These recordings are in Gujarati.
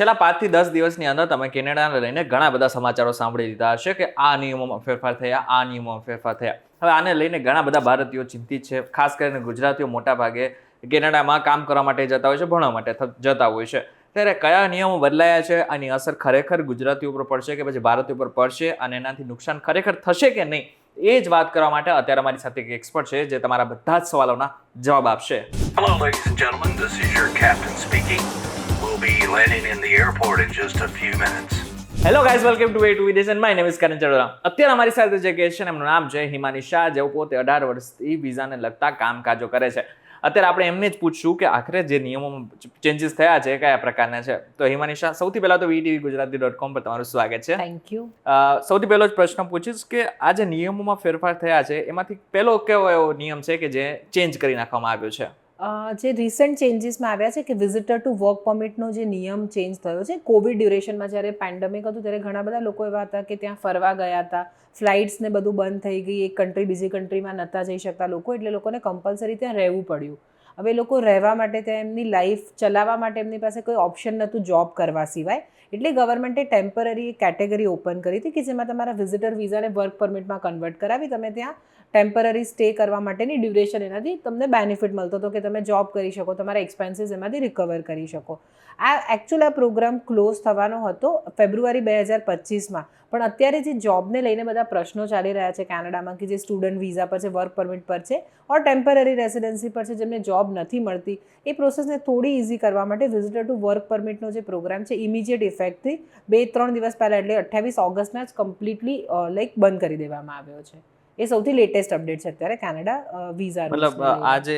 છેલ્લા પાંચથી દસ દિવસની અંદર તમે કેનેડાને લઈને ઘણા બધા સમાચારો સાંભળી લીધા હશે કે આ નિયમોમાં ફેરફાર થયા આ નિયમોમાં ફેરફાર થયા. હવે આને લઈને ઘણા બધા ભારતીયો ચિંતિત છે. ખાસ કરીને ગુજરાતીઓ મોટા ભાગે કેનેડામાં કામ કરવા માટે જતા હોય છે ભણવા માટે જતા હોય છે. ત્યારે કયા નિયમો બદલાયા છે? આની અસર ખરેખર ગુજરાતીઓ ઉપર પડશે કે પછી ભારતીયો ઉપર પડશે અને એનાથી નુકસાન ખરેખર થશે કે નહીં? એ જ વાત કરવા માટે અત્યારે અમારી સાથે એક એક્સપર્ટ છે જે તમારા બધા જ સવાલોના જવાબ આપશે. Hello, ladies and gentlemen. This is your captain speaking. Be landing in the airport in just a few minutes. Hello guys welcome to way to Videsh and my name is Karan Chadora અત્યારે અમારી સાથે જે ગેસ્ટ છે ને એમનું નામ છે હિમાની શાહ. જેઓ પોતે અઢાર વર્ષથી વિઝાને લગતા કામકાજો કરે છે. અત્યારે આપણે એમને જ પૂછશું કે આખરે જે નિયમોમાં ચેન્જીસ થયા છે કયા પ્રકારના છે? તો હિમાની શાહ સૌથી પહેલા તો વીટીવી ગુજરાતી ડોટ કોમ પર તમારું સ્વાગત છે. થેન્ક યુ સૌથી પહેલો જ પ્રશ્ન પૂછીશ કે આ જે નિયમોમાં ફેરફાર થયા છે એમાંથી પહેલો કેવો એવો નિયમ છે કે જે ચેન્જ કરી નાખવામાં આવ્યો છે? જે રિસન્ટ ચેન્જીસમાં આવ્યા છે કે વિઝિટર ટુ વર્ક પરમિટનો જે નિયમ ચેન્જ થયો છે કોવિડ ડ્યુરેશનમાં જ્યારે પેન્ડેમિક હતું ત્યારે ઘણા બધા લોકો એવા હતા કે ત્યાં ફરવા ગયા હતા ફ્લાઇટ્સને બધું બંધ થઈ ગઈ, એક કન્ટ્રી બીજી કન્ટ્રીમાં નહોતા જઈ શકતા લોકો, એટલે લોકોને કમ્પલસરી ત્યાં રહેવું પડ્યું. હવે લોકો રહેવા માટે ત્યાં એમની લાઈફ ચલાવવા માટે એમની પાસે કોઈ ઓપ્શન નહોતું જોબ કરવા સિવાય. એટલે ગવર્મેન્ટે ટેમ્પરરી કેટેગરી ઓપન કરી હતી કે જેમાં તમારા વિઝિટર વિઝાને વર્ક પરમિટમાં કન્વર્ટ કરાવી તમે ત્યાં ટેમ્પરરી સ્ટે કરવા માટેની ડ્યુરેશન એનાથી તમને બેનિફિટ મળતો હતો કે તમે જોબ કરી શકો, તમારા એક્સપેન્સીસ એમાંથી રિકવર કરી શકો. આ એકચ્યુઅલ આ પ્રોગ્રામ ક્લોઝ થવાનો હતો ફેબ્રુઆરી બે હજાર પચીસમાં. પણ અત્યારે જે જોબને લઈને બધા પ્રશ્નો ચાલી રહ્યા છે કેનેડામાં કે જે સ્ટુડન્ટ વિઝા પર છે વર્ક પરમિટ પર છે ઓર ટેમ્પરરી રેસિડેન્સી પર છે, જેમને જોબ નથી મળતી, એ પ્રોસેસને થોડી ઇઝી કરવા માટે વિઝિટર ટુ વર્ક પરમિટનો જે પ્રોગ્રામ છે ઇમિડિયેટ ઇફેક્ટથી બે ત્રણ દિવસ પહેલાં એટલે અઠ્યાવીસ ઓગસ્ટના જ કમ્પ્લીટલી લાઈક બંધ કરી દેવામાં આવ્યો છે. એ સૌથી લેટેસ્ટ અપડેટ છે અત્યારે કેનેડા વિઝા મતલબ આ જે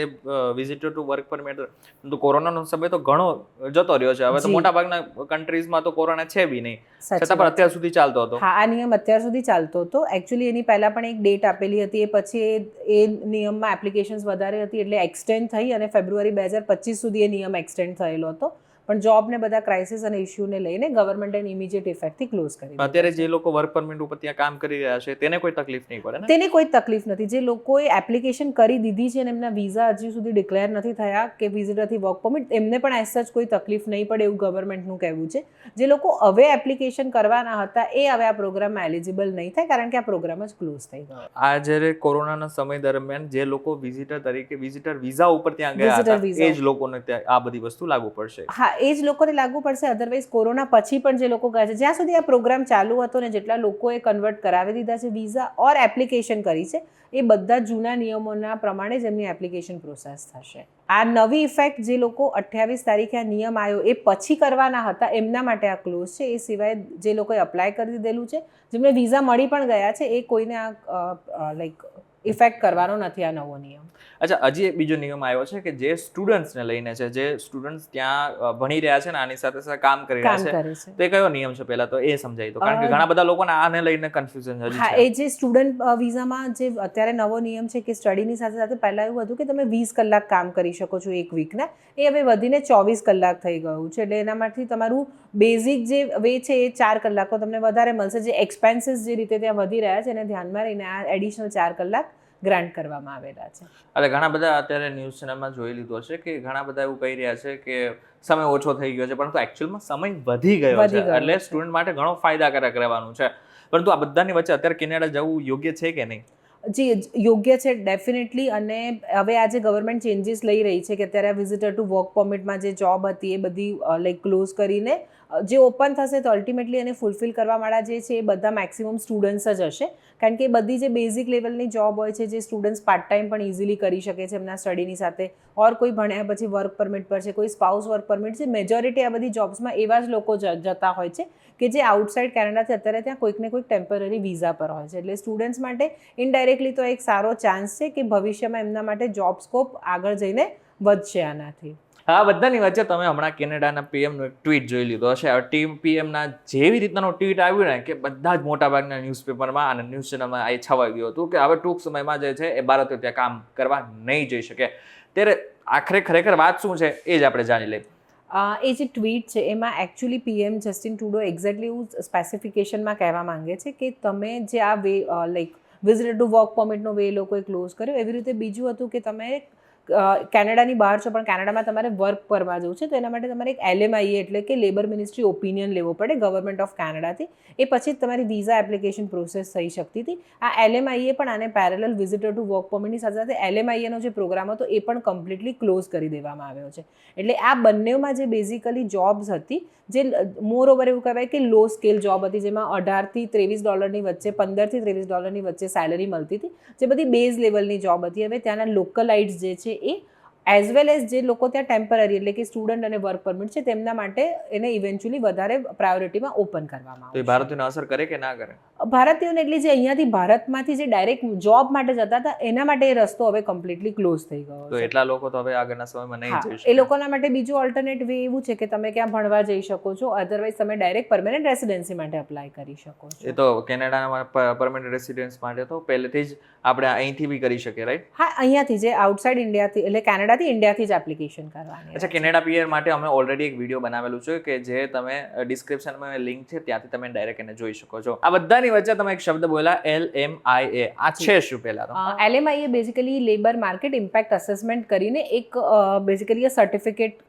વિઝિટર ટુ વર્ક પરમિટ તો કોરોનાનો સમય તો ઘણો જતો રહ્યો છે. હવે તો મોટા ભાગના કન્ટ્રીઝમાં તો કોરોના છે બી નહીં. છતાં પણ અત્યાર સુધી ચાલતો હતો. હા આ નિયમ અત્યાર સુધી ચાલતો હતો. એકચ્યુઅલી એની પહેલા પણ એક ડેટ આપેલી હતી. એ પછી એ એ નિયમમાં એપ્લિકેશન્સ વધારે હતી એટલે એક્સટેન્ડ થઈ અને ફેબ્રુઆરી બે હજાર પચીસ સુધી એ નિયમ એક્સટેન્ડ થયેલો હતો. પણ જોબને બધા ક્રાઇસિસ અને ઇસ્યુને લઈને ગવર્મેન્ટ એન ઇમિડિયેટ ઇફેક્ટથી ક્લોઝ કરી અત્યારે જે લોકો વર્ક પરમિટ ઉપર ત્યાં કામ કરી રહ્યા છે તેને કોઈ તકલીફ નહીં પડે ને? તેને કોઈ તકલીફ નથી. જે લોકોએ એપ્લિકેશન કરી દીધી છે અને એમના વિઝા હજી સુધી ડિક્લેર નથી થયા કે વિઝિટરથી વર્ક પરમિટ એમને પણ એઝ સચ કોઈ તકલીફ નહીં પડે એવું ગવર્મેન્ટનું કહેવું છે. જે લોકો હવે એપ્લિકેશન કરવાના હતા એ હવે આ પ્રોગ્રામમાં એલિજિબલ નહીં થાય કારણ કે આ પ્રોગ્રામ જ ક્લોઝ થઈ ગયો. આ જ્યારે કોરોનાના સમય દરમિયાન જે લોકો વિઝિટર તરીકે વિઝિટર વિઝા ઉપર ત્યાં ગયા હતા એ જ લોકોને આ બધી વસ્તુ લાગુ પડશે. હા એ જ લોકોને લાગુ પડશે. અધરવાઇઝ કોરોના પછી પણ જે લોકો ગયા છે, જ્યાં સુધી આ પ્રોગ્રામ ચાલુ હતો ને જેટલા લોકોએ કન્વર્ટ કરાવી દીધા છે વિઝા ઓર એપ્લિકેશન કરી છે, એ બધા જૂના નિયમોના પ્રમાણે જ એમની એપ્લિકેશન પ્રોસેસ થશે. આ નવી ઇફેક્ટ જે લોકો અઠ્યાવીસ તારીખે આ નિયમ આવ્યો એ પછી કરવાના હતા, એમના માટે આ ક્લોઝ છે. એ સિવાય જે લોકોએ અપ્લાય કરી દીધેલું છે, જેમને વિઝા મળી પણ ગયા છે, એ કોઈને આ લાઈક ઇફેક્ટ કરવાનો નથી આ નવો નિયમ. અચ્છા હજી એક બીજો નિયમ આવ્યો છે કે જે સ્ટુડન્ટ્સને લઈને છે જે સ્ટુડન્ટ્સ ત્યાં ભણી રહ્યા છે ને આની સાથે સાથે કામ કરી રહ્યા છે તે એ કયો નિયમ છે પહેલા તો? એ સમજાય તો. કારણ કે ઘણા બધા લોકોને આને લઈને કન્ફ્યુઝન હજી હા છે. એ જે સ્ટુડન્ટ વિઝામાં જે અત્યારે નવો નિયમ છે કે સ્ટડીની સાથે સાથે પહેલાં એવું હતું કે તમે વીસ કલાક કામ કરી શકો છો એક વીકના એ હવે વધીને ચોવીસ કલાક થઈ ગયું છે. એટલે એનામાંથી તમારું બેઝિક જે વે છે એ ચાર કલાકો તમને વધારે મળશે. જે એક્સપેન્સીસ જે રીતે ત્યાં વધી રહ્યા છે એને ધ્યાનમાં રહીને આ એડિશનલ ચાર કલાક ગ્રાન્ટ કરવામાં આવેલા છે. એટલે ઘણા બધા અત્યારે ન્યૂઝ ચેનલમાં જોઈ લીધો છે કે ઘણા બધા એવું કહી રહ્યા છે કે સમય ઓછો થઈ ગયો છે પરંતુ એકચ્યુઅલમાં સમય વધી ગયો છે. એટલે સ્ટુડન્ટ માટે ઘણો ફાયદાકારક રહેવાનું છે. પરંતુ આ બધાની વચ્ચે અત્યારે કેનેડા જવું યોગ્ય છે કે નહીં? જી યોગ્ય છે ડેફિનેટલી અને હવે આજે ગવર્મેન્ટ ચેન્જીસ લઈ રહી છે કે અત્યારે વિઝિટર ટુ વર્ક પરમિટમાં જે જોબ હતી એ બધી લાઈક ક્લોઝ કરીને જે ઓપન થશે તો અલ્ટિમેટલી એને ફૂલફિલ કરવાવાળા જે છે એ બધા મેક્સિમમ સ્ટુડન્ટ્સ જ હશે. કારણ કે બધી જે બેઝિક લેવલની જોબ હોય છે, જે સ્ટુડન્ટ્સ પાર્ટ ટાઈમ પણ ઇઝીલી કરી શકે છે એમના સ્ટડીની સાથે. ઓર કોઈ ભણ્યા પછી વર્ક પરમિટ પર છે, કોઈ સ્પાઉસ વર્ક પરમિટ છે મેજોરિટી આ બધી જોબ્સમાં એવા જ લોકો જતા હોય છે કે જે આઉટસાઇડ કેનેડાથી અત્યારે ત્યાં કોઈક ને કોઈક ટેમ્પરરી વિઝા પર હોય છે. એટલે સ્ટુડન્ટ્સ માટે ઇનડાયરેક્ટલી તો એક સારો ચાન્સ છે કે ભવિષ્યમાં એમના માટે જોબ સ્કોપ આગળ જઈને વધશે આનાથી. આ બધાની વચ્ચે તમે હમણાં કેનેડાના પીએમનો એક ટ્વીટ જોઈ લીધો હશે. હવે ટીમ પીએમના જેવી રીતનાનો ટ્વીટ આવ્યું ને કે બધા જ મોટાભાગના ન્યૂઝપેપરમાં અને ન્યૂઝ ચેનલમાં એ છવાઈ ગયું હતું કે હવે ટૂંક સમયમાં જે છે એ ભારતીયો ત્યાં કામ કરવા નહીં જઈ શકે. ત્યારે આખરે ખરેખર વાત શું છે એ જ આપણે જાણી લઈએ. એ જે ટ્વીટ છે, એમાં એકચ્યુઅલી પીએમ જસ્ટિન ટુડો એક્ઝેક્ટલી એવું સ્પેસિફિકેશનમાં કહેવા માંગે છે કે તમે જે આ way like visitor to work પરમિટનો way લોકોએ ક્લોઝ કર્યો. એવી રીતે બીજું હતું કે તમે કેનેડાની બહાર છો, પણ કેનેડામાં તમારે વર્ક કરવા જવું છે, તો એના માટે તમારે એક એલએમઆઈએ એટલે કે લેબર મિનિસ્ટ્રી ઓપિનિયન લેવો પડે ગવર્મેન્ટ ઓફ કેનેડાથી એ પછી જ તમારી વિઝા એપ્લિકેશન પ્રોસેસ થઈ શકતી હતી. આ એલએમઆઈએ પણ આને પેરેલલ વિઝિટર ટુ વર્ક પરમિટની સાથે સાથે એલએમઆઈએનો જે પ્રોગ્રામ હતો, એ પણ કમ્પ્લીટલી ક્લોઝ કરી દેવામાં આવ્યો છે. એટલે આ બંનેમાં જે બેઝિકલી જોબ્સ હતી, જે મોર ઓવર એવું કહેવાય કે લો સ્કેલ જોબ હતી, જેમાં અઢારથી ત્રેવીસ ડોલરની વચ્ચે, પંદરથી ત્રેવીસ ડોલરની વચ્ચે સેલરી મળતી હતી. જે બધી બેઝ લેવલની જોબ હતી. હવે ત્યાંના લોકલાઇટ્સ જે છે એ એઝ વેલ એઝ જે લોકો ત્યાં ટેમ્પરરી એટલે કે સ્ટુડન્ટ અને વર્ક પરમિટ છે તેમના માટે એને ઇવેન્ચ્યુઅલી વધારે પ્રાયોરિટીમાં ઓપન કરવામાં તો એ ભારતીયોને અસર કરે કે ના કરે? ભારતીયોને એટલે જે અહીંયાથી ભારતમાંથી જે ડાયરેક્ટ જોબ માટે જતા હતા એના માટે એ રસ્તો હવે કમ્પ્લીટલી ક્લોઝ થઈ ગયો તો એટલા લોકો તો હવે આગળના સમયમાં નહીં જઈ એ લોકોના માટે બીજું ઓલ્ટરનેટ વે એવું છે કે તમે ક્યાં ભણવા જઈ શકો છો અધરવાઇઝ તમે ડાયરેક્ટ પરમેનન્ટ રેસિડેન્સી માટે અપ્લાય કરી શકો એ છો તો કેનેડાના પરમેનન્ટ રેસિડેન્સ માટે તો પહેલેથી જ આપણે અહીંથી બી કરી શકીએ રાઈટ હા અહીંયાથી જે આઉટસાઇડ ઇન્ડિયાથી એટલે કેનેડાથી ઇન્ડિયાથી જ એપ્લિકેશન કરવાની અચ્છા કેનેડા પીઆર માટે અમે ઓલરેડી એક વીડિયો બનાવેલું છે કે જે તમે ડિસ્ક્રિપ્શનમાં લિંક છે ત્યાંથી તમે ડાયરેક્ટ એને જોઈ શકો છો. આ બધાની વચ્ચે તમે એક શબ્દ બોલ્યા એલ એમ આઈ એ આ છે શું પહેલા તો. L M I A basically labour market impact assessment કરીને એક બેઝિકલી એ સર્ટિફિકેટ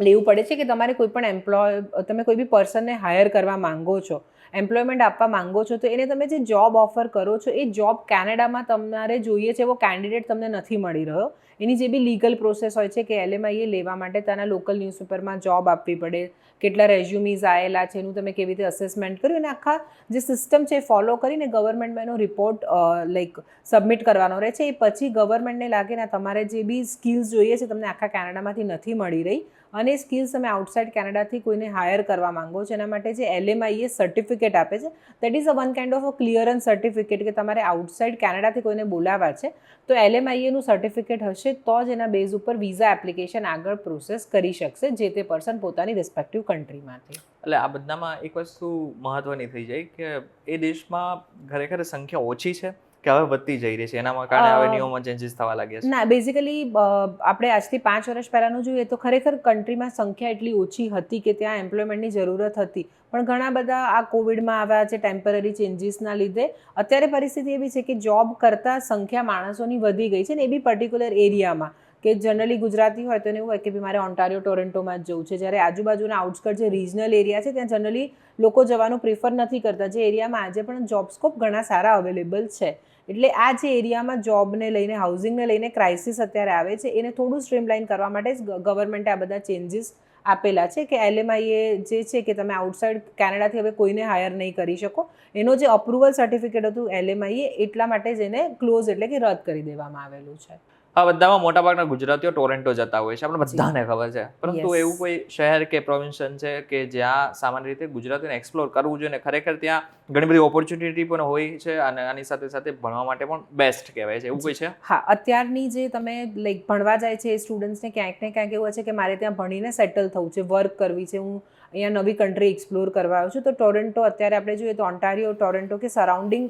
લેવું પડે છે કે તમારે કોઈ પણ એમ્પ્લોય તમે કોઈ બી પર્સનને હાયર કરવા માંગો છો. એમ્પ્લોયમેન્ટ આપવા માંગો છો, તો એને તમે જે જોબ ઓફર કરો છો, એ જોબ કેનેડામાં તમારે જોઈએ છે, એવો કેન્ડિડેટ તમને નથી મળી રહ્યો. એની જે બી લીગલ પ્રોસેસ હોય છે કે એલએમઆઈએ લેવા માટે ત્યાંના લોકલ ન્યૂઝપેપરમાં જોબ આપવી પડે, કેટલા રેઝ્યુમીઝ આવેલા છે, એનું તમે કેવી રીતે અસેસમેન્ટ કર્યું, અને આખા જે સિસ્ટમ છે એ ફોલો કરીને ગવર્મેન્ટમાં એનો રિપોર્ટ લાઈક સબમિટ કરવાનો રહે છે. એ પછી ગવર્મેન્ટને લાગે ને તમારે જે બી સ્કિલ્સ જોઈએ છે, તમને આખા કેનેડામાંથી નથી મળી રહી. અને સ્કિલ્સ તમે આઉટસાઇડ કેનેડાથી કોઈને હાયર કરવા માંગો છો, એના માટે જે એલએમઆઈએ સર્ટિફિકેટ આપે છે that is a one kind of a clearance certificate કે તમારે આઉટસાઇડ કેનેડાથી કોઈને બોલાવવા છે, તો એલએમઆઈએનું સર્ટિફિકેટ હશે, તો જ એના બેઝ ઉપર વિઝા એપ્લિકેશન આગળ પ્રોસેસ કરી શકશે, જે તે પર્સન પોતાની રિસ્પેક્ટિવ કન્ટ્રીમાંથી એટલે આ બધામાં એક વસ્તુ મહત્વની થઈ જાય કે એ દેશમાં ખરેખર સંખ્યા ઓછી છે કે હવે વધતી જઈ રહી છે. એનામાં કારણે હવે નિયમોમાં ચેન્જીસ થવા લાગ્યા છે. ના બેઝિકલી આપણે આજથી પાંચ વર્ષ પહેલાંનું જોઈએ તો ખરેખર કન્ટ્રીમાં સંખ્યા એટલી ઓછી હતી કે ત્યાં એમ્પ્લોયમેન્ટની જરૂરત હતી. પણ ઘણા બધા આ કોવિડમાં આવ્યા છે ટેમ્પરરી ચેન્જીસના લીધે. અત્યારે પરિસ્થિતિ એવી છે કે જોબ કરતાં સંખ્યા માણસોની વધી ગઈ છે ને એ બી પર્ટિક્યુલર એરિયામાં કે જનરલી ગુજરાતી હોય તો એને એવું હોય કે મારે ઓન્ટારિયો ટોરેન્ટોમાં જ જવું છે. જ્યારે આજુબાજુના આઉટસ્કટ જે રિજનલ એરિયા છે ત્યાં જનરલી લોકો જવાનું પ્રિફર નથી કરતા. જે એરિયામાં આજે પણ જોબ સ્કોપ ઘણા સારા અવેલેબલ છે. એટલે આ જે એરિયામાં જોબને લઈને હાઉસિંગને લઈને ક્રાઇસિસ અત્યારે આવે છે, એને થોડું સ્ટ્રીમલાઇન કરવા માટે ગવર્મેન્ટે આ બધા ચેન્જીસ આપેલા છે કે એલએમઆઈએ જે છે કે તમે આઉટસાઇડ કેનેડાથી હવે કોઈને હાયર નહીં કરી શકો, એનો જે અપ્રુવલ સર્ટિફિકેટ હતું એલએમઆઈએ એટલા માટે જ એને ક્લોઝ એટલે કે રદ કરી દેવામાં આવેલું છે. આ બધામાં મોટાભાગના ગુજરાતીઓ ટોરેન્ટો જતા હોય છે. આપણે બધાને ખબર છે. પરંતુ એવું કોઈ શહેર કે પ્રોવિન્શન છે કે જ્યાં સામાન્ય રીતે ગુજરાતીને એક્સપ્લોર કરવું જોઈએ ને ખરેખર ત્યાં ઘણી બધી ઓપોર્ચ્યુનિટી પણ હોય છે અને આની સાથે સાથે ભણવા માટે પણ બેસ્ટ કહેવાય છે. એવું કોઈ છે? હા અત્યારની જે તમે લાઈક ભણવા જાય છે સ્ટુડન્ટ્સને ક્યાંક ને ક્યાંક એવું છે કે મારે ત્યાં ભણીને સેટલ થવું છે વર્ક કરવી છે હું અહીંયા નવી કન્ટ્રી એક્સપ્લોર કરવા આવ્યો છું. તો ટોરેન્ટો અત્યારે આપણે જોઈએ તો ઓન્ટારિયો ટોરેન્ટો કે સરાઉન્ડિંગ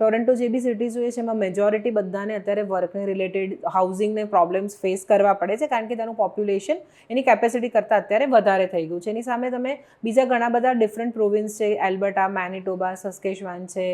ટોરેન્ટો જે બી સિટી જોઈએ છે, એમાં મેજોરિટી બધાને અત્યારે વર્કને રિલેટેડ હાઉસિંગને પ્રોબ્લેમ્સ ફેસ કરવા પડે છે, કારણ કે તેનું પોપ્યુલેશન એની કેપેસિટી કરતાં અત્યારે વધારે થઈ ગયું છે. એની સામે તમે બીજા ઘણા બધા ડિફરન્ટ પ્રોવિન્સ છે એલ્બર્ટા મેનિટોબા સસ્કેશવાન છે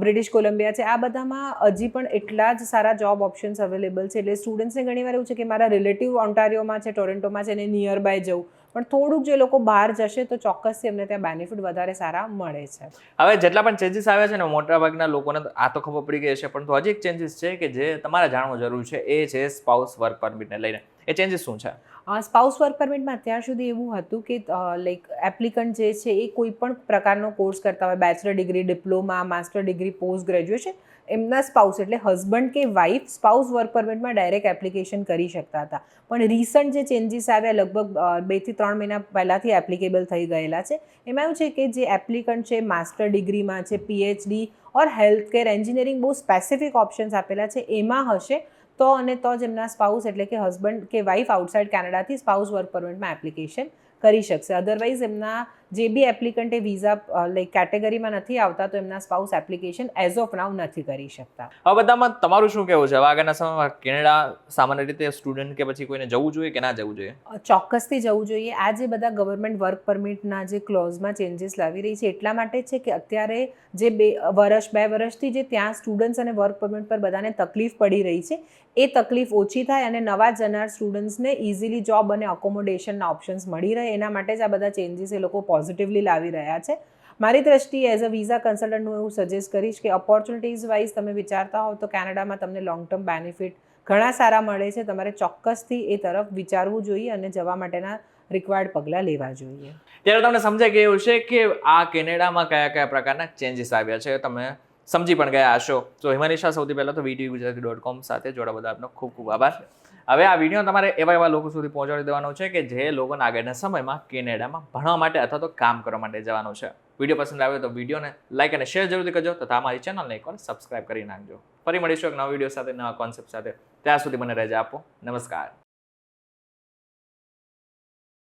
બ્રિટિશ કોલંબિયા છે, આ બધામાં હજી પણ એટલા જ સારા જોબ ઓપ્શન્સ અવેલેબલ છે. એટલે સ્ટુડન્ટ્સને ઘણીવાર એવું છે કે મારા રિલેટિવ ઓન્ટારિયોમાં છે, ટોરેન્ટોમાં છે એને નિયર બાય જવું. પણ થોડુંક જે લોકો બહાર જશે તો ચોક્કસથી એમને ત્યાં બેનિફિટ વધારે સારા મળે છે. હવે જેટલા પણ ચેન્જીસ આવ્યા છે ને, મોટાભાગના લોકોને આ તો ખબર પડી ગઈ છે તો હજી એક ચેન્જીસ છે કે જે તમારે જાણવું જરૂર છે, એ છે સ્પાઉસ વર્ક પરમિટને લઈને. એ ચેન્જીસ શું છે? સ્પાઉસ વર્ક પરમિટમાં અત્યાર સુધી એવું હતું કે લાઈક એપ્લિકન્ટ જે છે એ કોઈ પણ પ્રકારનો કોર્સ કરતા હોય, bachelor degree, diploma, master degree, post graduation, એમના સ્પાઉસ એટલે હસબન્ડ કે વાઇફ સ્પાઉસ વર્ક પરમિટમાં ડાયરેક્ટ એપ્લિકેશન કરી શકતા હતા. પણ રિસન્ટ જે ચેન્જીસ આવ્યા લગભગ બેથી ત્રણ મહિના પહેલાંથી એપ્લિકેબલ થઈ ગયેલા છે. એમાં એવું છે કે જે એપ્લિકન્ટ છે, માસ્ટર ડિગ્રીમાં છે, PhD or health care engineering બહુ સ્પેસિફિક ઓપ્શન્સ આપેલા છે. એમાં હશે તો અને તો જ એમના સ્પાઉસ એટલે કે હસબન્ડ કે વાઇફ આઉટસાઇડ કેનેડાથી સ્પાઉસ વર્ક પરમિટમાં એપ્લિકેશન કરી શકશે. અધરવાઇઝ એમના જે બી એપ્લિકન્ટ એ વિઝા લાઈક કેટેગરીમાં નથી આવતા તો એમના spouse application as of now નથી કરી શકતા. હવે બધામાં તમારું શું કહેવું છે? હવે આગળના સમયમાં કેનેડા સામાન્ય રીતે સ્ટુડન્ટ કે પછી કોઈને જવું જોઈએ કે ના જવું જોઈએ? ચોક્કસથી જવું જોઈએ. આ જે બધા ગવર્મેન્ટ વર્ક પરમિટના જે ક્લોઝમાં ચેન્જીસ લાવી રહી છે એટલા માટે છે કે અત્યારે જે બે વર્ષ બે વર્ષથી જે ત્યાં સ્ટુડન્ટ્સ અને વર્ક પરમિટ પર બધાને તકલીફ પડી રહી છે એ તકલીફ ઓછી થાય અને નવા જનાર સ્ટુડન્ટ્સને ઇઝીલી જોબ અને અકોમોડેશનના ઓપ્શન્સ મળી રહે. એના માટે જ આ બધા ચેન્જીસ એ લોકો પોઝિટિવલી લાવી રહ્યા છે. મારી દ્રષ્ટિએ એઝ અ વિઝા કન્સલ્ટન્ટ હું સજેસ્ટ કરીશ કે ઓપોર્ચ્યુનિટીઝ વાઇઝ તમે વિચારતા હોવ તો કેનેડામાં તમને લોંગ ટર્મ બેનિફિટ ઘણા સારા મળે છે. તમારે ચોક્કસથી એ તરફ વિચારવું જોઈએ અને જવા માટેના રિક્વાયર્ડ પગલાં લેવા જોઈએ. ત્યારે તમને સમજાઈ ગયું છે કે આ કેનેડામાં કયા કયા પ્રકારના ચેન્જીસ આવ્યા છે? તમે સમજી પણ ગયા હશો. તો હિમાનિશા સૌથી પહેલાં તો વીટીવી ગુજરાતી ડોટ કોમ સાથે જોડા બધા આપનો ખૂબ ખૂબ આભાર. હવે આ વીડિયો તમારે એવા એવા લોકો સુધી પહોંચાડી દેવાનો છે કે જે લોકોને આગળના સમયમાં કેનેડામાં ભણવા માટે અથવા તો કામ કરવા માટે જવાનું છે. વીડિયો પસંદ આવ્યો તો વિડીયોને લાઇક અને શેર જરૂરથી કરજો તથા અમારી ચેનલને એકવાર સબસ્ક્રાઇબ કરી નાખજો. ફરી મળીશું એક નવા વીડિયો સાથે, નવા કોન્સેપ્ટ સાથે. ત્યાં સુધી મને રજા આપો. નમસ્કાર.